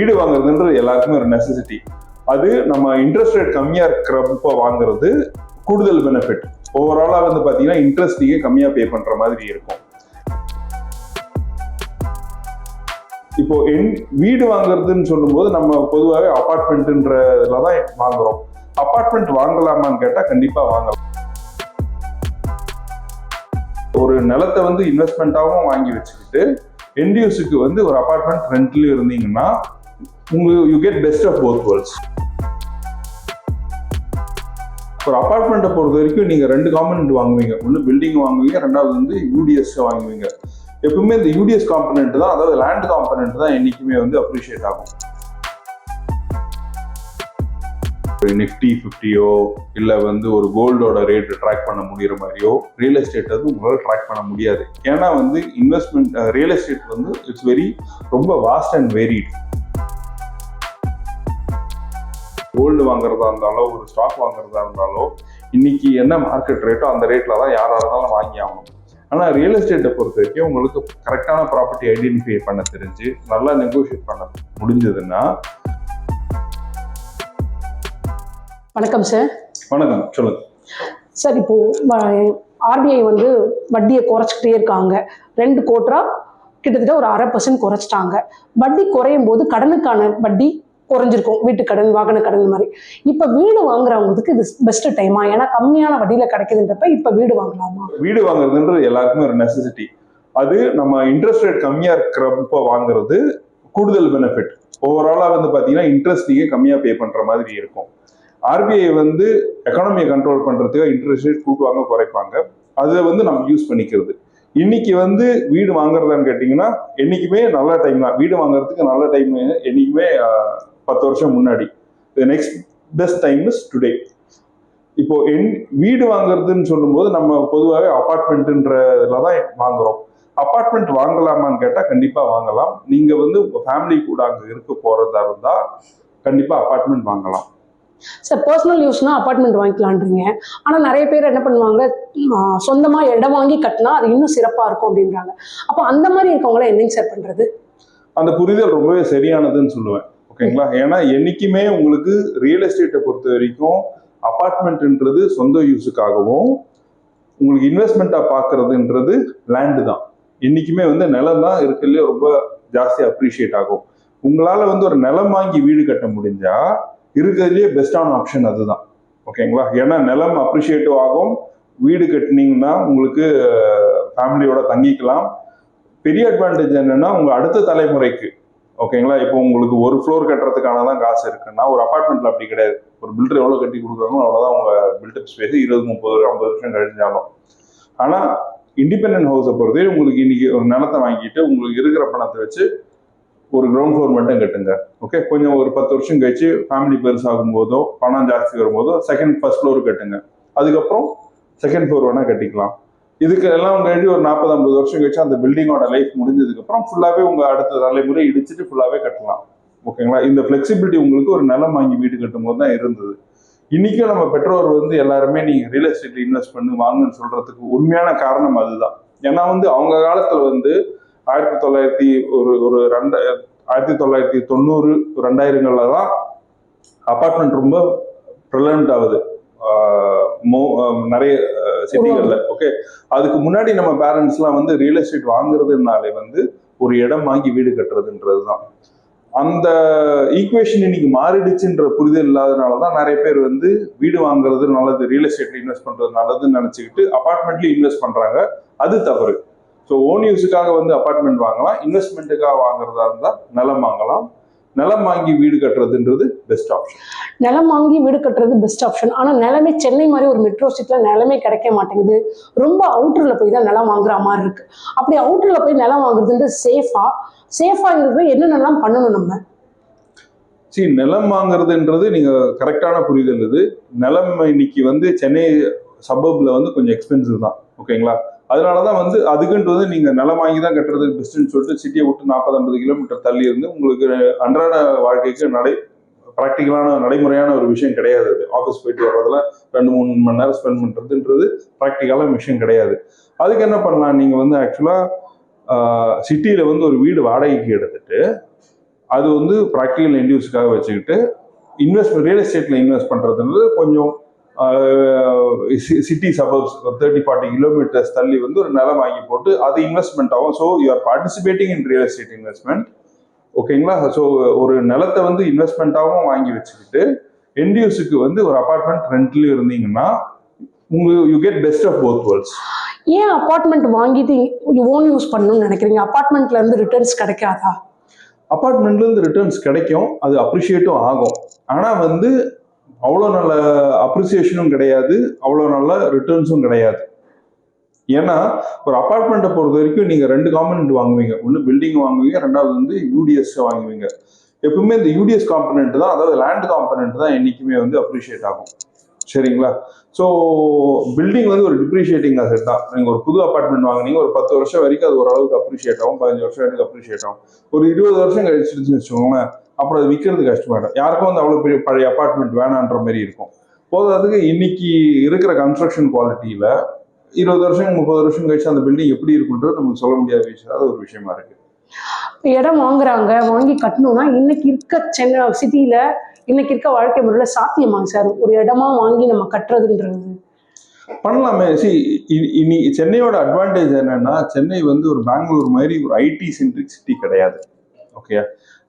வீடு வாங்குறதுன்றது எல்லாருக்குமே ஒரு நெசசிட்டி அது நம்ம இன்ட்ரெஸ்ட் ரேட் கம்மியா இருக்கிறப்ப வாங்குறது கூடுதல் பெனிஃபிட் ஓவராலாக வந்து பார்த்தீங்கன்னா இன்ட்ரெஸ்ட் நீங்க கம்மியாக பே பண்ற மாதிரி இருக்கும். இப்போ என் வீடு வாங்குறதுன்னு சொல்லும்போது நம்ம பொதுவாகவே அபார்ட்மெண்ட்ன்றதுல தான் வாங்குறோம். அபார்ட்மெண்ட் வாங்கலாமான்னு கேட்டால் கண்டிப்பாக வாங்கலாம். ஒரு நிலத்தை வந்து இன்வெஸ்ட்மெண்ட்டாகவும் வாங்கி வச்சுக்கிட்டு என்டியூஸுக்கு வந்து ஒரு அபார்ட்மெண்ட் ரெண்ட்லேயும் இருந்தீங்கன்னா you get best of both worlds ஒரு அப்பார்ட்மெண்ட்டை பொறுத்த வரைக்கும் நீங்கள் ரெண்டு காம்பனண்ட் வாங்குவீங்க. ஒன்று பில்டிங் வாங்குவீங்க ரெண்டாவது வந்து யூடிஎஸ் வாங்குவீங்க. எப்பவுமே இந்த யூடிஎஸ் காம்பனண்ட் தான் அதாவது லேண்ட் காம்பனண்ட் தான் என்றைக்குமே வந்து அப்ரிஷியேட் ஆகும். நிஃப்டி ஃபிஃப்டியோ இல்லை வந்து ஒரு கோல்டோட ரேட் ட்ராக் பண்ண முடிகிற மாதிரியோ ரியல் எஸ்டேட் வந்து உங்களால் ட்ராக் பண்ண முடியாது. ஏன்னா வந்து இன்வெஸ்ட்மெண்ட் ரியல் எஸ்டேட் வந்து இட்ஸ் வெரி ரொம்ப வாஸ்ட் அண்ட் வெரிட் கோல்டு வாங்குறதா இருந்தாலோ ஒரு ஸ்டாக் வாங்குறதா இருந்தாலோ இன்னைக்கு என்ன மார்க்கெட் ரேட்டோ அந்த ரேட்ல தான் யாரா இருந்தாலும் வாங்கி ஆகணும். ஆனால் ரியல் எஸ்டேட்டை பொறுத்த வரைக்கும் உங்களுக்கு கரெக்டான ப்ராப்பர்ட்டி ஐடென்டிஃபை பண்ண தெரிஞ்சு நல்லா நெகோஷியேட் பண்ண முடிஞ்சதுன்னா வணக்கம் சார் வணக்கம். சொல்லுங்க. சார் இப்போ ஆர்பிஐ வந்து வட்டியை குறைச்சிக்கிட்டே இருக்காங்க. ரெண்டு கோட்டரா கிட்டத்தட்ட ஒரு அரை பர்சன்ட் குறைச்சிட்டாங்க. வட்டி குறையும் போது கடனுக்கான வட்டி குறைஞ்சிருக்கும். வீட்டு கடன் வாகன கடன் மாதிரி. இப்போ வீடு வாங்குறவங்களுக்கு இது பெஸ்ட் டைமா ஏன்னா கம்மியான வட்டியில கிடைக்குதுன்றப்ப இப்போ வீடு வாங்கலாமா? வீடு வாங்குறதுன்றது எல்லாருக்குமே ஒரு நெசசிட்டி அது நம்ம இன்ட்ரெஸ்ட் ரேட் கம்மியா இருக்கிறப்ப வாங்குறது கூடுதல் பெனிஃபிட் ஓவராலா வந்து பாத்தீங்கன்னா இன்ட்ரெஸ்ட் நீங்க கம்மியா பே பண்ற மாதிரி இருக்கும். ஆர்பிஐ வந்து எக்கானமியை கண்ட்ரோல் பண்றதுக்கு இன்ட்ரெஸ்ட் ரேட் கூட்டுவாங்க குறைப்பாங்க. அதை வந்து நம்ம யூஸ் பண்ணிக்கிறது. இன்னைக்கு வந்து வீடு வாங்குறதான்னு கேட்டிங்கன்னா என்னைக்குமே நல்ல டைம் தான் வீடு வாங்குறதுக்கு நல்ல டைம் என்னைக்குமே பத்து வருஷம் முன்னாடி. Next best time is today இப்போ என் வீடு வாங்குறதுன்னு சொல்லும்போது நம்ம பொதுவாகவே அபார்ட்மெண்ட்ன்றதுல தான் வாங்குறோம். அபார்ட்மெண்ட் வாங்கலாமான்னு கேட்டா கண்டிப்பா வாங்கலாம். நீங்க வந்து உங்க ஃபேமிலி கூட அங்க இருக்க போறதா இருந்தா கண்டிப்பா அபார்ட்மெண்ட் வாங்கலாம். சார் பர்சனல் யூஸ்னா அப்பார்ட்மெண்ட் வாங்கிக்கலான்றீங்க. ஆனால் நிறைய பேர் என்ன பண்ணுவாங்க ஆஹ் சொந்தமா இடம் வாங்கி கட்டினா அது இன்னும் சிறப்பா இருக்கும் அப்படின்றாங்க. அப்போ அந்த மாதிரி இருக்கவங்கள என்னங்க சார் பண்றது? அந்த புரிதல் ரொம்பவே சரியானதுன்னு சொல்லுவேன். ஓகேங்களா? ஏன்னா என்னைக்குமே உங்களுக்கு ரியல் எஸ்டேட்டை பொறுத்த வரைக்கும் அபார்ட்மெண்ட்ன்றது சொந்த யூஸுக்காகவும் உங்களுக்கு இன்வெஸ்ட்மெண்ட்டாக பார்க்கறதுன்றது லேண்டு தான். என்றைக்குமே வந்து நிலம் தான் இருக்குல்ல ரொம்ப ஜாஸ்தி அப்ரிஷியேட் ஆகும். உங்களால் வந்து ஒரு நிலம் வாங்கி வீடு கட்ட முடிஞ்சால் இருக்கிறதுலே பெஸ்டான ஆப்ஷன் அதுதான். ஓகேங்களா? ஏன்னா நிலம் அப்ரிஷியேட்டிவ் ஆகும். வீடு கட்டினீங்கன்னா உங்களுக்கு ஃபேமிலியோட தங்கிக்கலாம். பெரிய அட்வான்டேஜ் என்னன்னா உங்க அடுத்த தலைமுறைக்கு. ஓகேங்களா? இப்போ உங்களுக்கு ஒரு ஃப்ளோர் கட்டுறதுக்கான தான் காசு இருக்குன்னா ஒரு அப்பார்ட்மெண்ட்ல அப்படி கிடையாது. ஒரு பில்டர் எவ்வளவு கட்டி கொடுக்குறாங்களோ அவ்வளவுதான் உங்க பில்டப் ஸ்பேஸ் இருபது முப்பது ஐம்பது வருஷம் கழிஞ்சாலும் ஆனா இண்டிபெண்டன்ட் ஹவுஸை பொறுத்தவரை உங்களுக்கு இன்னைக்கு ஒரு நிலத்தை வாங்கிட்டு உங்களுக்கு இருக்கிற பணத்தை வச்சு ஒரு கிரவுண்ட் ஃப்ளோர் மட்டும் கட்டுங்க. ஓகே? கொஞ்சம் ஒரு பத்து வருஷம் கழிச்சு ஃபேமிலி பெருசாகும் போதோ பணம் ஜாஸ்தி வரும்போதோ செகண்ட் ஃபர்ஸ்ட் ஃப்ளோர் கட்டுங்க. அதுக்கப்புறம் செகண்ட் ஃப்ளோர் வேணா கட்டிக்கலாம். இதுக்கு எல்லாம் கழிச்சு ஒரு நாற்பது ஐம்பது வருஷம் கழிச்சு அந்த பில்டிங்கோட லைஃப் முடிஞ்சதுக்கு அப்புறம் ஃபுல்லாவே உங்கள் அடுத்த தலைமுறை இடிச்சிட்டு ஃபுல்லாவே கட்டலாம். ஓகேங்களா? இந்த ஃப்ளெக்சிபிலிட்டி உங்களுக்கு ஒரு நிலம் வாங்கி வீடு கட்டும் போது தான் இருந்தது. இன்றைக்கும் நம்ம பெற்றோர் வந்து எல்லாருமே நீங்கள் ரியல் எஸ்டேட்டில் இன்வெஸ்ட் பண்ணி வாங்குன்னு சொல்கிறதுக்கு உண்மையான காரணம் அதுதான். ஏன்னா வந்து அவங்க காலத்தில் வந்து ஆயிரத்தி தொள்ளாயிரத்தி ஒரு ஒரு ரெண்டு ஆயிரத்தி தொள்ளாயிரத்தி தொண்ணூறு ரெண்டாயிரங்களில் தான் அப்பார்ட்மெண்ட் ரொம்ப ப்ரிலண்ட் ஆகுது. நிறைய சிட்டிகள்ல. ஓகே அதுக்கு முன்னாடி நம்ம பேரண்ட்ஸ்லாம் வந்து ரியல் எஸ்டேட் வாங்குறதுனாலே வந்து ஒரு இடம் வாங்கி வீடு கட்டுறதுன்றது தான் அந்த ஈக்குவேஷன் இன்னைக்கு மாறிடுச்சுன்ற புரிதல் இல்லாதனால தான் நிறைய பேர் வந்து வீடு வாங்குறது நல்லது ரியல் எஸ்டேட்ல இன்வெஸ்ட் பண்றது நல்லதுன்னு நினைச்சுக்கிட்டு அபார்ட்மெண்ட்ல இன்வெஸ்ட் பண்றாங்க. அது தவறு. ஸோ ஓன் யூஸுக்காக வந்து அபார்ட்மெண்ட் வாங்கலாம் இன்வெஸ்ட்மெண்ட்டுக்காக வாங்குறதா இருந்தால் நிலம் வாங்கலாம் நிலம் வாங்கி வீடு கட்டுறதுன்றது பெஸ்ட் ஆப்ஷன் நிலம் வாங்கி வீடு கட்டுறது பெஸ்ட் ஆப்ஷன் ஆனால் நிலமே சென்னை மாதிரி ஒரு மெட்ரோ சிட்டியில் நிலமே கிடைக்க மாட்டேங்குது. ரொம்ப அவுட்டரில் போய் தான் நிலம் வாங்குற மாதிரி இருக்கு. அப்படி அவுட்டரில் போய் நிலம் வாங்குறதுன்றது சேஃபா சேஃபா இருக்கிற என்னென்னலாம் பண்ணணும் நம்ம? சரி நிலம் வாங்குறதுன்றது நீங்க கரெக்டான புரிதல் இது. நிலம் இன்னைக்கு வந்து சென்னை சபப்ல வந்து கொஞ்சம் எக்ஸ்பென்சிவ் தான். ஓகேங்களா அதனால தான் வந்து அதுக்குன்ட்டு வந்து நீங்கள் நிலம் வாங்கி தான் கட்டுறது பெஸ்ட்டுன்னு சொல்லிட்டு சிட்டியை விட்டு நாற்பது ஐம்பது கிலோமீட்டர் தள்ளி இருந்து உங்களுக்கு அன்றாட வாழ்க்கைக்கு நடை ப்ராக்டிக்கலான நடைமுறையான ஒரு விஷயம் கிடையாது அது. ஆஃபீஸ் போயிட்டு வர்றதுல ரெண்டு மூணு மணி நேரம் ஸ்பெண்ட் பண்ணுறதுன்றது ப்ராக்டிக்கலான விஷயம் கிடையாது. அதுக்கு என்ன பண்ணலாம்? நீங்கள் வந்து ஆக்சுவலாக சிட்டியில் வந்து ஒரு வீடு வாடகைக்கு எடுத்துட்டு அது வந்து ப்ராக்டிக்கல் இன்டியூஸ்க்காக வச்சுக்கிட்டு இன்வெஸ்ட் ரியல் எஸ்டேட்டில் இன்வெஸ்ட் பண்ணுறதுன்றது கொஞ்சம் city suburbs thirty forty kilometres தள்ளி வந்து ஒரு நிலம் வாங்கி போட்டு அது இன்வெஸ்ட்மெண்ட் ஆகும். So you are participating in real estate investment ஓகேங்களா ஸோ ஒரு நிலத்தை வந்து இன்வெஸ்ட்மெண்ட்டாகவும் வாங்கி வச்சுக்கிட்டு என்டியூஸுக்கு வந்து ஒரு அபார்ட்மெண்ட் ரெண்ட்லயும் இருந்தீங்கன்னா உங்க you get best of both worlds ஏன் அப்பார்ட்மெண்ட் வாங்கிட்டு ஓன் யூஸ் பண்ணணும்னு நினைக்கிறீங்க? அப்பார்ட்மெண்ட்ல இருந்து ரிட்டர்ன்ஸ் கிடைக்காதா? அப்பார்ட்மெண்ட்ல இருந்து ரிட்டர்ன்ஸ் கிடைக்கும். அது அப்ரிஷியேட்டும் ஆகும். ஆனா வந்து அவ்வளோ நல்ல அப்ரிசியேஷனும் கிடையாது அவ்வளோ நல்ல ரிட்டர்ன்ஸும் கிடையாது. ஏன்னா ஒரு அப்பார்ட்மெண்ட்டை பொறுத்த வரைக்கும் நீங்கள் ரெண்டு காம்பனண்ட் வாங்குவீங்க. ஒன்று பில்டிங் வாங்குவீங்க ரெண்டாவது வந்து யூடிஎஸ் வாங்குவீங்க. எப்பவுமே இந்த யூடிஎஸ் காம்பனண்ட் தான் அதாவது லேண்ட் காம்பனண்ட் தான் என்றைக்குமே வந்து அப்ரிஷியேட் ஆகும். சரிங்களா? ஸோ பில்டிங் வந்து ஒரு டிப்ரிஷியேட்டிங் அசெட் தான். நீங்கள் ஒரு புது அப்பார்ட்மெண்ட் வாங்குனீங்க ஒரு பத்து வருஷம் வரைக்கும் அது ஓரளவுக்கு அப்ரிஷியேட் ஆகும் பதினஞ்சு வருஷம் வரைக்கும் அப்ரிஷியேட் ஆகும். ஒரு இருபது வருஷம் கழிச்சிருச்சுன்னு வச்சுக்கோங்களேன். அப்புறம் அது விற்கிறது கஷ்டமாயிடும் யாருக்கும் வந்து அவ்வளோ பெரிய பழைய அப்பார்ட்மெண்ட் வேணான்ற மாதிரி இருக்கும். போதாதுக்கு இன்னைக்கு இருக்கிற கன்ஸ்ட்ரக்ஷன் குவாலிட்டியில இருபது வருஷம் முப்பது வருஷம் கழிச்சு அந்த பில்டிங் எப்படி இருக்குன்றது நமக்கு சொல்ல முடியாத விஷயம் அது ஒரு விஷயமா இருக்கு. இடம் வாங்குறாங்க வாங்கி கட்டணும்னா இன்னைக்கு இருக்க சென்னை சிட்டியில இன்னைக்கு இருக்க வாழ்க்கை முறையில சாத்தியமாங்க சார்? ஒரு இடமா வாங்கி நம்ம கட்டுறதுன்றது. பண்ணலாமே. சி இனி சென்னையோட அட்வான்டேஜ் என்னன்னா சென்னை வந்து ஒரு பெங்களூர் மாதிரி ஒரு ஐடி சென்ட்ரிக் சிட்டி கிடையாது. ஓகே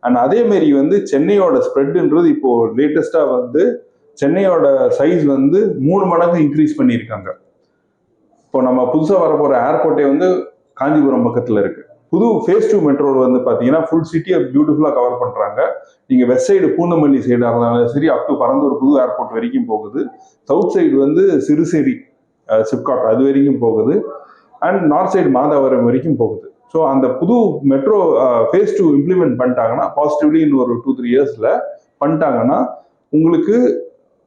அண்ட் அதேமாரி வந்து சென்னையோட ஸ்ப்ரெட்ன்றது இப்போ லேட்டஸ்டாக வந்து சென்னையோட சைஸ் வந்து மூணு மடங்கு இன்க்ரீஸ் பண்ணியிருக்காங்க. இப்போ நம்ம புதுசாக வரப்போகிற ஏர்போர்ட்டே வந்து காஞ்சிபுரம் பக்கத்தில் இருக்கு. புது ஃபேஸ் டூ மெட்ரோ வந்து பார்த்தீங்கன்னா ஃபுல் சிட்டியை பியூட்டிஃபுல்லாக கவர் பண்ணுறாங்க நீங்கள் வெஸ்ட் சைடு பூந்தமல்லி சைடாக இருந்தாலும் சரி அப் டு பரந்தூர் புது ஏர்போர்ட் வரைக்கும் போகுது. சவுத் சைடு வந்து சிறுசேரி சிப்காட் அது வரைக்கும் போகுது. அண்ட் நார்த் சைடு மாதாவரம் வரைக்கும் போகுது. ஸோ அந்த புது மெட்ரோ ஃபேஸ் டூ இம்ப்ளிமெண்ட் பண்ணிட்டாங்கன்னா பாசிட்டிவ்லி இன்னும் ஒரு டூ த்ரீ இயர்ஸில் பண்ணிட்டாங்கன்னா உங்களுக்கு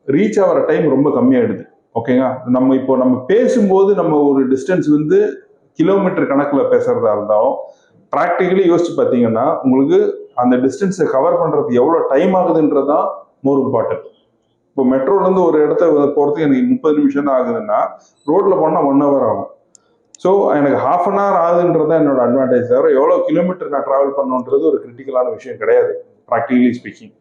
ரீச் ஆகிற டைம் ரொம்ப கம்மியாயிடுது. ஓகேங்களா நம்ம இப்போ நம்ம பேசும்போது நம்ம ஒரு டிஸ்டன்ஸ் வந்து கிலோமீட்டர் கணக்கில் பேசுறதா இருந்தாலும் ப்ராக்டிக்கலி யோசிச்சு பார்த்தீங்கன்னா உங்களுக்கு அந்த டிஸ்டன்ஸை கவர் பண்ணுறதுக்கு எவ்வளோ டைம் ஆகுதுன்றது தான் மோர் இம்பார்ட்டன்ட் இப்போ மெட்ரோலேருந்து ஒரு இடத்த போகிறதுக்கு எனக்கு முப்பது நிமிஷம் தான் ஆகுதுன்னா ரோட்டில் போனால் ஒன் ஹவர் ஆகும். ஸோ எனக்கு ஹாஃப் அன் ஹவர் ஆகுதுன்றது தான் என்னோட அட்வான்டேஜ் தவிர எவ்வளோ கிலோமீட்டர் நான் ட்ராவல் பண்ணணுன்றது ஒரு கிரிட்டிக்கலான விஷயம் கிடையாது ப்ராக்டிகலி ஸ்பீக்கிங்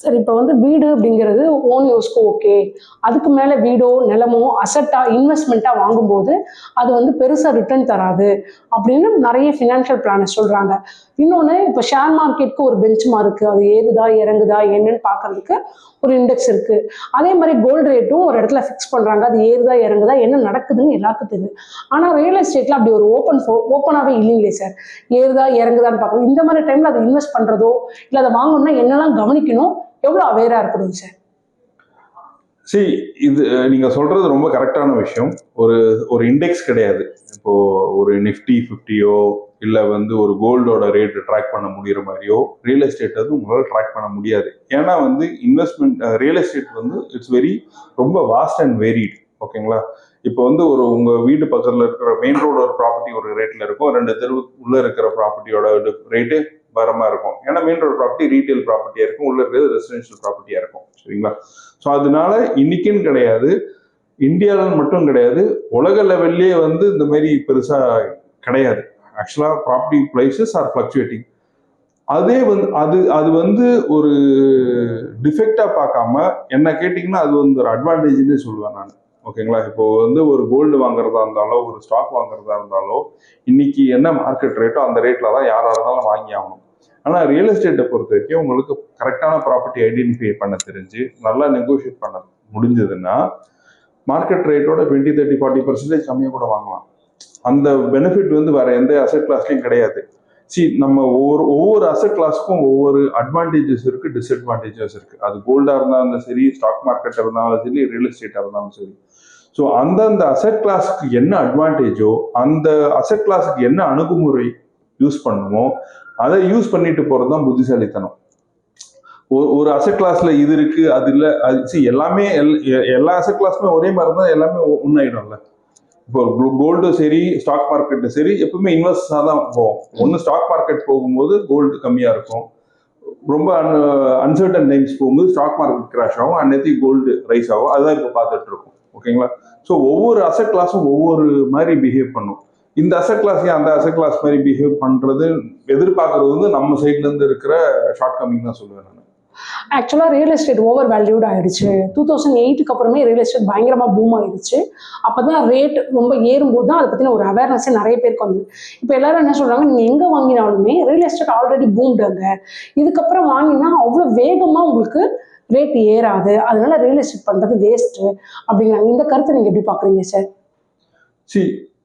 சார் இப்போ வந்து வீடு அப்படிங்கிறது ஓன் யூஸ்க்கு ஓகே அதுக்கு மேலே வீடோ நிலமோ அசட்டாக இன்வெஸ்ட்மெண்ட்டாக வாங்கும்போது அது வந்து பெருசாக ரிட்டர்ன் தராது அப்படின்னு நிறைய ஃபினான்ஷியல் பிளானர்ஸ் சொல்கிறாங்க இன்னொன்று இப்போ ஷேர் மார்க்கெட்டுக்கு ஒரு பெஞ்ச் மார்க்கு அது ஏறுதா இறங்குதா என்னன்னு பார்க்கறதுக்கு ஒரு இண்டெக்ஸ் இருக்குது அதே மாதிரி கோல்டு ரேட்டும் ஒரு இடத்துல ஃபிக்ஸ் பண்ணுறாங்க அது ஏறுதா இறங்குதா என்ன நடக்குதுன்னு எல்லாருக்கும் தெரியும். ஆனால் ரியல் எஸ்டேட்டில் அப்படி ஒரு ஓப்பன் ஓப்பனாகவே இல்லைங்களே சார் ஏறுதா இறங்குதான்னு பார்க்கணும் இந்த மாதிரி டைமில் அதை இன்வெஸ்ட் பண்ணுறதோ இல்லை அதை வாங்கணும்னா என்னெல்லாம் கவனிக்கணும்? எவ்வளோ அவேராக இருக்கணும் சார் சரி இது நீங்கள் நீங்க சொல்றது ரொம்ப கரெக்டான விஷயம். ஒரு ஒரு இண்டெக்ஸ் கிடையாது. இப்போ ஒரு நிஃப்டி ஃபிஃப்டியோ இல்லை வந்து ஒரு கோல்டோட ரேட் ட்ராக் பண்ண முடிகிற மாதிரியோ ரியல் எஸ்டேட் வந்து உங்களால் ட்ராக் பண்ண முடியாது. ஏன்னா வந்து இன்வெஸ்ட்மெண்ட் ரியல் எஸ்டேட் வந்து இட்ஸ் வெரி ரொம்ப வாஸ்ட் அண்ட் வேரிட் ஓகேங்களா இப்போ வந்து ஒரு உங்கள் வீடு பக்கத்தில் இருக்கிற மெயின் ரோடு ஒரு ப்ராப்பர்ட்டி ஒரு ரேட்டில் இருக்கும் ரெண்டு தெரு உள்ளே இருக்கிற ப்ராப்பர்ட்டியோட ரேட்டு வரமா இருக்கும். ஏன்னா மெயின் ரோடு ப்ராப்பர்ட்டி ரீட்டைல் ப்ராப்பர்ட்டியா இருக்கும். உள்ள இருக்கிறது ரெசிடென்ஷியல் ப்ராப்பர்ட்டியா இருக்கும். சரிங்களா? ஸோ அதனால இன்னைக்குன்னு கிடையாது. இந்தியாவில் மட்டும் கிடையாது. உலக லெவல்லே வந்து இந்த மாதிரி பெருசா கிடையாது. ஆக்சுவலாக ப்ராப்பர்ட்டி ப்ரைஸஸ் ஆர் ஃப்ளக்சுவேட்டிங் அதே வந்து அது அது வந்து ஒரு டிஃபெக்டா பார்க்காம என்ன கேட்டிங்கன்னா அது வந்து ஒரு அட்வான்டேஜ்னே சொல்லுவேன் நான். ஓகேங்களா இப்போ வந்து ஒரு கோல்டு வாங்குறதா இருந்தாலோ ஒரு ஸ்டாக் வாங்குறதா இருந்தாலோ இன்னைக்கு என்ன மார்க்கெட் ரேட்டோ அந்த ரேட்ல தான் யாரா இருந்தாலும் வாங்கி ஆகணும். ஆனால் ரியல் எஸ்டேட்டை பொறுத்த வரைக்கும் உங்களுக்கு கரெக்டான ப்ராப்பர்ட்டி ஐடென்டிஃபை பண்ண தெரிஞ்சு நல்லா நெகோஷியேட் பண்ண முடிஞ்சதுன்னா மார்க்கெட் ரேட்டோட டுவெண்ட்டி தேர்ட்டி ஃபார்ட்டி பர்சன்டேஜ் கம்மியாக கூட வாங்கலாம். அந்த பெனிஃபிட் வந்து வேற எந்த அசெட் கிளாஸ்லையும் கிடையாது. சி நம்ம ஒவ்வொரு ஒவ்வொரு அசெட் கிளாஸ்க்கும் ஒவ்வொரு அட்வான்டேஜஸ் இருக்கு டிஸ்அட்வான்டேஜஸ் இருக்கு. அது கோல்டா இருந்தாலும் சரி ஸ்டாக் மார்க்கெட் இருந்தாலும் சரி ரியல் எஸ்டேட்டா இருந்தாலும் சரி. ஸோ அந்தந்த அசெட் கிளாஸுக்கு என்ன அட்வான்டேஜோ அந்த அசெட் கிளாஸுக்கு என்ன அணுகுமுறை யூஸ் பண்ணுமோ அதை யூஸ் பண்ணிட்டு போகிறது தான் புத்திசாலித்தனம். ஒரு ஒரு அசெட் கிளாஸில் இது இருக்குது அது அது சரி எல்லாமே எல்- எல்லா அசெட் கிளாஸுமே ஒரே மாதிரி இருந்தால் எல்லாமே ஒன்றாயிடும்ல இப்போ கோல்டும் சரி ஸ்டாக் மார்க்கெட்டும் சரி எப்பவுமே இன்வெஸ்டாக தான் போகும் ஒன்று ஸ்டாக் மார்க்கெட் போகும்போது கோல்டு கம்மியாக இருக்கும். ரொம்ப அன் அன்சர்டன் டைம்ஸ் போகும்போது ஸ்டாக் மார்க்கெட் கிராஷ் ஆகும் அன்னைக்கு கோல்டு ரைஸ் ஆகும். அதுதான் இப்போ பார்த்துட்டு இருக்கோம். ஓகேங்களா ஸோ ஒவ்வொரு அசட் கிளாஸும் ஒவ்வொரு மாதிரி பிஹேவ் பண்ணும். இந்த அசட் கிளாஸ் அந்த அசட் கிளாஸ் மாதிரி பிஹேவ் பண்ணுறது எதிர்பார்க்கறது வந்து நம்ம சைட்லேருந்து இருக்கிற ஷார்ட் கம்மிங் தான் சொல்லுவேன் நான். ஆக்சுவலாக ரியல் எஸ்டேட் ஓவர் வேல்யூட் ஆயிடுச்சு. டூ தௌசண்ட் எயிட்டுக்கு அப்புறமே ரியல் எஸ்டேட் பயங்கரமாக பூம் ஆயிடுச்சு அப்போ தான் ரேட் ரொம்ப ஏறும்போது தான் அதை பற்றின ஒரு அவேர்னஸே நிறைய பேருக்கு வந்தது. இப்போ எல்லாரும் என்ன சொல்கிறாங்க நீங்கள் எங்கே வாங்கினாலுமே ரியல் எஸ்டேட் ஆல்ரெடி பூம்டுங்க இதுக்கப்புறம் வாங்கினா அவ்வளோ வேகமாக உங்களுக்கு ரேட் ஏறாது. அதனால ரியல் எஸ்டேட் பண்ணுறது வேஸ்ட்டு அப்படிங்கிறாங்க. இந்த கருத்தை நீங்கள் எப்படி பார்க்குறீங்க sir see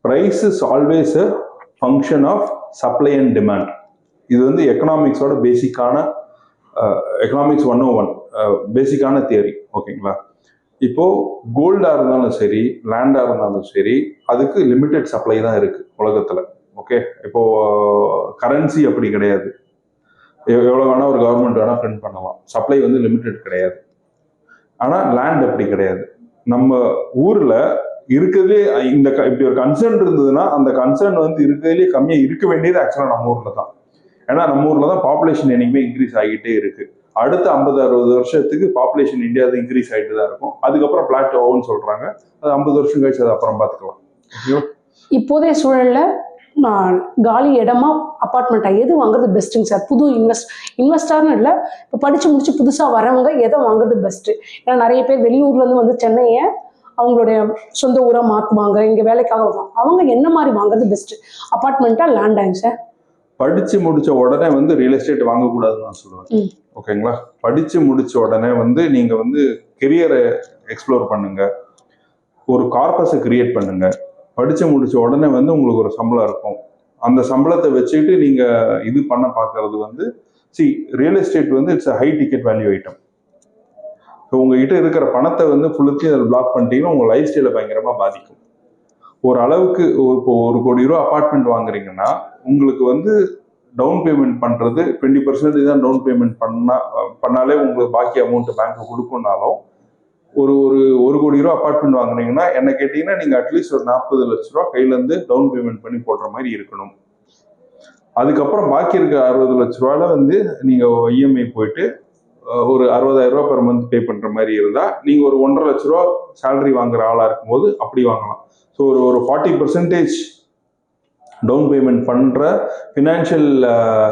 price is always a function of supply and demand இது வந்து எக்கனாமிக்ஸோட பேசிக்கான எக்கனாமிக்ஸ் ஒன் ஓ ஒன் பேசிக்கான தியரி ஓகேங்களா இப்போ கோல்டாக இருந்தாலும் சரி லேண்டாக இருந்தாலும் சரி அதுக்கு லிமிட்டெட் சப்ளை தான் இருக்குது உலகத்தில். ஓகே இப்போது கரன்சி அப்படி கிடையாது. எவ்வளோ வேணால் ஒரு கவர்மெண்ட் வேணால் பிரிண்ட் பண்ணலாம். சப்ளை வந்து லிமிட்டெட் கிடையாது. ஆனால் லேண்ட் அப்படி கிடையாது. நம்ம ஊரில் இருக்கிறதுலே இந்த க- இப்படி ஒரு கன்சர்ன் இருந்ததுன்னா அந்த கன்சர்ன் வந்து இருக்கிறதுலே கம்மியாக இருக்க வேண்டியது ஆக்சுவலாக நம்ம ஊரில் தான். ஏன்னா நம்ம ஊரில் தான் பாப்புலேஷன் என்றைக்குமே இன்க்ரீஸ் ஆகிட்டே இருக்குது அடுத்த ஐம்பது அறுபது வருஷத்துக்கு பாப்புலேஷன் இந்தியாவில் இன்க்ரீஸ் ஆகிட்டு தான் இருக்கும். அதுக்கப்புறம் பிளாட் ஓவன் சொல்கிறாங்க அது ஐம்பது வருஷம் கழிச்சு அது அப்புறம் பார்த்துக்கலாம். இப்போதைய சூழலில் காலி இடமா அப்பார்ட்மெண்ட்டா எது வாங்குறது பெஸ்ட்டுங்க சார் புது இன்வெஸ்ட் இன்வெஸ்டர்னு இல்லை. இப்போ படிச்சு முடிச்சு புதுசா வரவங்க எதை வாங்குறது பெஸ்ட்டு ஏன்னா நிறைய பேர் வெளியூர்ல இருந்து வந்து சென்னையை அவங்களுடைய சொந்த ஊரா மாத்துவாங்க இங்க வேலைக்காக வருவாங்க. அவங்க என்ன மாதிரி வாங்குறது பெஸ்ட் அப்பார்ட்மெண்ட்டா லேண்டாங்க சார் படிச்சு முடிச்ச உடனே வந்து ரியல் எஸ்டேட் வாங்கக்கூடாதுன்னு நான் சொல்லுவேன். ஓகேங்களா? படிச்சு முடிச்ச உடனே வந்து நீங்க வந்து கெரியரை எக்ஸ்ப்ளோர் பண்ணுங்க. ஒரு கார்பஸை கிரியேட் பண்ணுங்க. படித்து முடிச்ச உடனே வந்து உங்களுக்கு ஒரு சம்பளம் இருக்கும். அந்த சம்பளத்தை வச்சுக்கிட்டு நீங்கள் இது பண்ண பார்க்கறது வந்து சி ரியல் எஸ்டேட் வந்து it's a high ticket value item so உங்ககிட்ட இருக்கிற பணத்தை வந்து ஃபுல்லுத்தையும் அதில் பிளாக் பண்ணிட்டீங்கன்னா உங்கள் லைஃப் ஸ்டைலை பயங்கரமாக பாதிக்கும். ஒரு அளவுக்கு இப்போ ஒரு கோடி ரூபா அப்பார்ட்மெண்ட் வாங்குறீங்கன்னா உங்களுக்கு வந்து டவுன் பேமெண்ட் பண்ணுறது டுவெண்ட்டி பர்சன்டேஜ் தான் டவுன் பேமெண்ட் பண்ணால் பண்ணாலே உங்களுக்கு பாக்கி அமௌண்ட் பேங்க்கு கொடுக்கும்னாலும் ஒரு ஒரு ஒரு கோடி ரூபா அபார்ட்மெண்ட் வாங்கினீங்கன்னா என்ன கேட்டீங்கன்னா நீங்க அட்லீஸ்ட் ஒரு நாற்பது லட்ச ரூபா கையில இருந்து டவுன் பேமெண்ட் பண்ணி போடுற மாதிரி இருக்கணும். அதுக்கப்புறம் பாக்கி இருக்க அறுபது லட்ச ரூபால வந்து நீங்க இஎம்ஐ போயிட்டு ஒரு அறுபதாயிரம் ரூபா பெர் மந்த் பே பண்ற மாதிரி இருந்தா நீங்க ஒரு ஒன்றரை லட்ச ரூபா சேலரி வாங்குற ஆளா இருக்கும்போது அப்படி வாங்கலாம். ஸோ ஒரு ஒரு ஃபார்ட்டி பர்சன்டேஜ் டவுன் பேமெண்ட் பண்ற ஃபினான்ஷியல்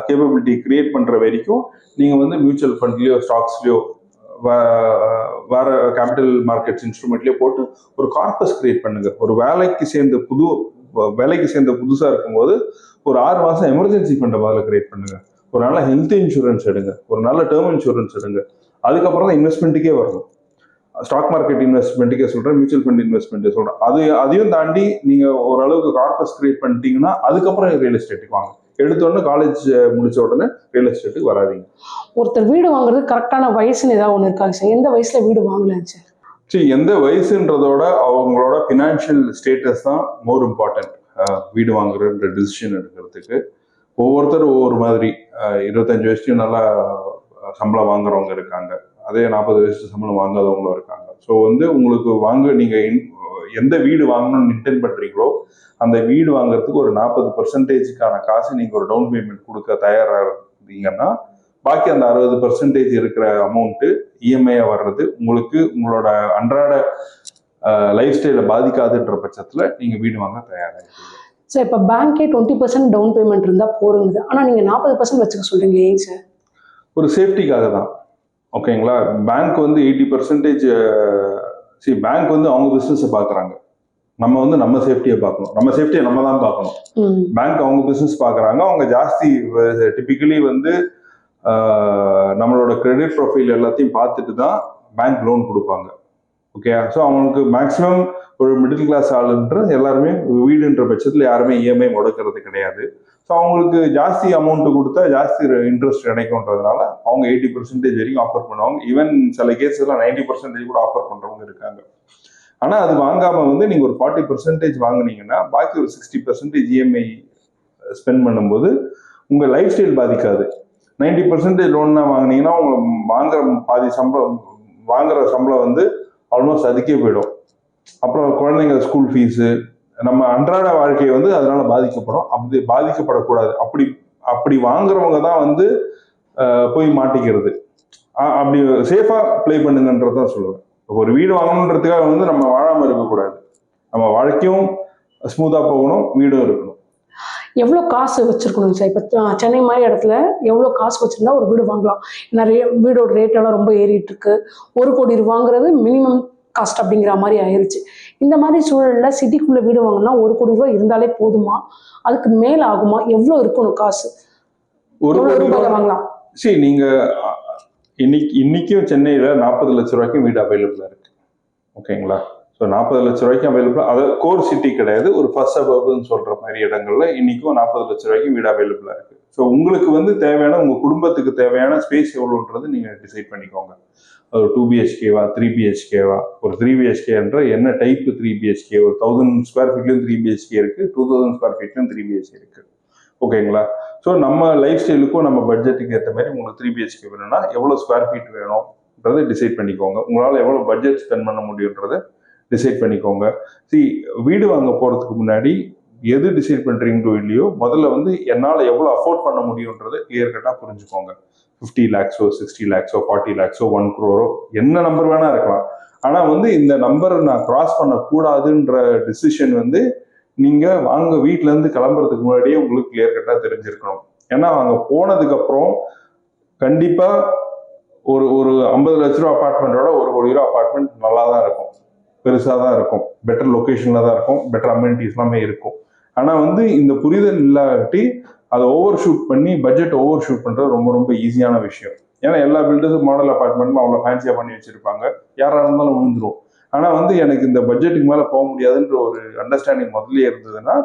கேப்பபிலிட்டி கிரியேட் பண்ற வரைக்கும் நீங்க வந்து மியூச்சுவல் ஃபண்ட்லயோ ஸ்டாக்ஸ்லயோ வேற கேபிட்டல் மார்க்கெட்ஸ் இன்ஸ்ட்ருமெண்ட்லேயே போட்டு ஒரு கார்பஸ் கிரியேட் பண்ணுங்க. ஒரு வேலைக்கு சேர்ந்த புது வேலைக்கு சேர்ந்த புதுசாக இருக்கும்போது ஒரு ஆறு மாதம் எமர்ஜென்சி ஃபண்டை முதல்ல கிரியேட் பண்ணுங்க. ஒரு நல்ல ஹெல்த் இன்சூரன்ஸ் எடுங்க. ஒரு நல்ல டேர்ம் இன்சூரன்ஸ் எடுங்க. அதுக்கப்புறம் தான் இன்வெஸ்ட்மெண்ட்டுக்கே வரணும். ஸ்டாக் மார்க்கெட் இன்வெஸ்ட்மெண்ட்டுக்கே சொல்கிறேன் மியூச்சுவல் ஃபண்ட் இன்வெஸ்ட்மெண்ட்டு சொல்கிறேன் அது அதையும் தாண்டி நீங்கள் ஓரளவுக்கு கார்பஸ் கிரியேட் பண்ணிட்டீங்கன்னா அதுக்கப்புறம் ரியல் எஸ்டேட்டுக்கு வாங்க. எடுத்தோடனே காலேஜ் முடிச்ச உடனே ரியல் எஸ்டேட்டுக்கு வராதீங்க. ஒருத்தர் வீடு வாங்குறது கரெக்டான வயசுன்னு ஏதாவது ஒன்று இருக்காங்க சார்? எந்த வயசுல வீடு வாங்கலாம் சார்? சரி எந்த வயசுன்றதோட அவங்களோட ஃபினான்ஷியல் ஸ்டேட்டஸ் தான் மோர் இம்பார்ட்டன்ட் வீடு வாங்குறன்ற டிசிஷன் எடுக்கிறதுக்கு. ஒவ்வொருத்தரும் ஒவ்வொரு மாதிரி இருபத்தஞ்சு வயசுலையும் நல்லா சம்பளம் வாங்குறவங்க இருக்காங்க. அதே நாற்பது வயசு சம்பளம் வாங்காதவங்களும் இருக்காங்க. ஸோ வந்து உங்களுக்கு வாங்க நீங்க in- எந்த வீடு வாங்கணும்னு இன்டென்ட் பண்றீங்களோ அந்த வீடு வாங்குறதுக்கு ஒரு நாற்பது பர்சன்டேஜுக்கான காசு நீங்க ஒரு டவுன் பேமெண்ட் கொடுக்க தயாரா இருந்தீங்கன்னா பாக்கி அந்த அறுபது பர்சன்டேஜ் இருக்கிற அமௌண்ட்டு இஎம்ஐயா வர்றது உங்களுக்கு உங்களோட அன்றாட லைஃப் ஸ்டைலை பாதிக்காதுன்ற பட்சத்துல நீங்க வீடு வாங்க தயாரா இருக்கீங்க சார் இப்போ பேங்க்கே டுவெண்ட்டி பர்சன்ட் டவுன் பேமெண்ட் இருந்தால் போருங்குது. ஆனால் நீங்கள் நாற்பது பர்சன்ட் வச்சுக்க சொல்றீங்க. ஏங்க சார் ஒரு சேஃப்டிக்காக தான். ஓகேங்களா பேங்க் வந்து எயிட்டி பர்சன்டேஜ் சரி பேங்க் வந்து அவங்க பிஸ்னஸை பார்க்குறாங்க நம்ம வந்து நம்ம சேஃப்டியை பார்க்கணும் நம்ம சேஃப்டியை நம்ம தான் பார்க்கணும் பேங்க் அவங்க பிஸ்னஸ் பார்க்குறாங்க அவங்க ஜாஸ்தி டிபிக்கலி வந்து நம்மளோட கிரெடிட் ப்ரொஃபைல் எல்லாத்தையும் பார்த்துட்டு தான் பேங்க் லோன் கொடுப்பாங்க. ஓகே ஸோ அவங்களுக்கு மேக்ஸிமம் ஒரு மிடில் கிளாஸ் ஆளுன்ற எல்லாருமே வீடுன்ற பட்சத்தில் யாருமே இஎம்ஐ முடக்கிறது கிடையாது. ஸோ அவங்களுக்கு ஜாஸ்தி அமௌண்ட் கொடுத்தா ஜாஸ்தி இன்ட்ரெஸ்ட் கிடைக்கும்ன்றதுனால அவங்க எயிட்டி பர்சன்டேஜ் வரைக்கும் ஆஃபர் பண்ணுவாங்க. ஈவன் சில கேஸ்லாம் நைன்டி பர்சன்டேஜ் கூட ஆஃபர் பண்ணுறவங்க இருக்காங்க. ஆனால் அது வாங்காமல் வந்து நீங்கள் ஒரு ஃபார்ட்டி பர்சன்டேஜ் வாங்குனீங்கன்னா பாக்கி ஒரு சிக்ஸ்டி பர்சன்டேஜ் இஎம்ஐ ஸ்பெண்ட் பண்ணும்போது உங்கள் லைஃப் ஸ்டைல் பாதிக்காது நைன்டி பர்சன்டேஜ் லோன்னா வாங்குனீங்கன்னா உங்களை வாங்குற பாதி சம்பளம் வாங்குற சம்பளம் வந்து ஆல்மோஸ்ட் அதுக்கே போயிடும். அப்புறம் குழந்தைங்க ஸ்கூல் ஃபீஸு நம்ம அன்றாட வாழ்க்கை வந்து அதனால பாதிக்கப்படும். அப்படி பாதிக்கப்படக்கூடாது. அப்படி அப்படி வாங்குறவங்க தான் வந்து போய் மாட்டிக்கிறது. அப்படி சேஃபா ப்ளே பண்ணுங்கன்றது தான் சொல்லுவேன். ஒரு வீடு வாங்கணுன்றதுக்காக வந்து நம்ம வாழாம இருக்கக்கூடாது. நம்ம வாழ்க்கையும் ஸ்மூத்தாக போகணும் வீடும் இருக்கணும். எவ்வளோ காசு வச்சிருக்கணும் சார்? இப்போ சென்னை மாதிரி இடத்துல எவ்வளோ காசு வச்சிருந்தா ஒரு வீடு வாங்கலாம். நிறைய வீடோட ரேட் எல்லாம் ரொம்ப ஏறிட்டு இருக்கு. ஒரு கோடி ரூபாங்கிறது மினிமம் காஸ்ட் அப்படிங்கிற மாதிரி ஆயிருச்சு. இந்த மாதிரி சூழல்ல சிட்டிக்குள்ள வீடு வாங்கினா ஒரு கோடி ரூபாய் இருந்தாலே போதுமா? அதுக்கு மேல ஆகுமா? எவ்வளோ இருக்கணும் காசு? ஒரு எவ்வளோ கோடி ரூபாயில ரூபா வாங்கலாம்? சரி நீங்க அஹ், இன்னைக்கு இன்னைக்கும் சென்னையில நாற்பது லட்ச ரூபாய்க்கும் வீடு அவைலபிளா இருக்கு. ஓகேங்களா ஸோ நாற்பது லட்ச ரூபாய்க்கு அவைலபிள் அது கோர் சிட்டி கிடையாது. ஒரு ஃபர்ஸ்ட் சபர்ப்னு சொல்கிற மாதிரி இடங்கள்ல இன்னைக்கும் நாற்பது லட்ச ரூபாய்க்கு வீடு அவைலபிளாக இருக்குது ஸோ உங்களுக்கு வந்து தேவையான உங்கள் குடும்பத்துக்கு தேவையான ஸ்பேஸ் எவ்வளோன்றது நீங்கள் டிசைட் பண்ணிக்கோங்க. ஒரு டூ பிஹெச்கேவா த்ரீ பிஹெச்கேவா ஒரு த்ரீ பிஹெச்கேன்ற என்ன டைப் த்ரீ பிஹெச்கே ஒரு தௌசண்ட் ஸ்கொயர் ஃபீட்லையும் த்ரீ பிஹெச்கே இருக்குது டூ தௌசண்ட் ஸ்கொயர் ஃபீட்லையும் த்ரீ பிஹெச்கே இருக்குது ஓகேங்களா ஸோ நம்ம லைஃப் ஸ்டைலுக்கும் நம்ம பட்ஜெட்டுக்கு ஏற்ற மாதிரி உங்களுக்கு த்ரீ பிஹெச்கே வேணும்னா எவ்வளோ ஸ்கொயர் ஃபீட் வேணும்ன்றதை டிசைட் பண்ணிக்கோங்க. உங்களால் எவ்வளோ பட்ஜெட் ஸ்பெண்ட் பண்ண முடியுன்றதை டிசைட் பண்ணிக்கோங்க. சி வீடு வாங்க போகிறதுக்கு முன்னாடி எது டிசைட் பண்ணுறீங்களோ இல்லையோ முதல்ல வந்து என்னால் எவ்வளோ அஃபோர்ட் பண்ண முடியுன்றதை கிளியர் கட்டாக புரிஞ்சுக்கோங்க. ஃபிஃப்டி லேக்ஸோ சிக்ஸ்டி லேக்ஸோ ஃபார்ட்டி லேக்ஸோ ஒன் க்ரோரோ என்ன நம்பர் வேணால் இருக்கலாம். ஆனால் வந்து இந்த நம்பரை நான் கிராஸ் பண்ணக்கூடாதுன்ற டிசிஷன் வந்து நீங்கள் வாங்க வீட்டிலேருந்து கிளம்புறதுக்கு முன்னாடியே உங்களுக்கு கிளியர் கட்டா தெரிஞ்சிருக்கணும். ஏன்னா அங்கே போனதுக்கப்புறம் கண்டிப்பாக ஒரு ஒரு ஐம்பது லட்ச ரூபா அப்பார்ட்மெண்ட்டோட ஒரு கோடி ரூபா அபார்ட்மெண்ட் நல்லா தான் இருக்கும். பெருசாக தான் இருக்கும். பெட்டர் லொக்கேஷனில் தான் இருக்கும். பெட்டர் அம்யூனிட்டிஸ் எல்லாமே இருக்கும். ஆனால் வந்து இந்த புரிதல் இல்லாட்டி அதை ஓவர் ஷூட் பண்ணி பட்ஜெட் ஓவர் ஷூட் பண்ணுறது ரொம்ப ரொம்ப ஈஸியான விஷயம். ஏன்னா எல்லா பில்டர்ஸும் மாடல் அப்பார்ட்மெண்ட்டும் அவ்வளோ ஃபேன்சியாக பண்ணி வச்சுருப்பாங்க. யாராக இருந்தாலும் விழுந்துரும் ஆனால் வந்து எனக்கு இந்த பட்ஜெட்டுக்கு மேலே போக முடியாதுன்ற ஒரு அண்டர்ஸ்டாண்டிங் முதல்ல இருந்ததுன்னா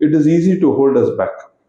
it is easy to hold us back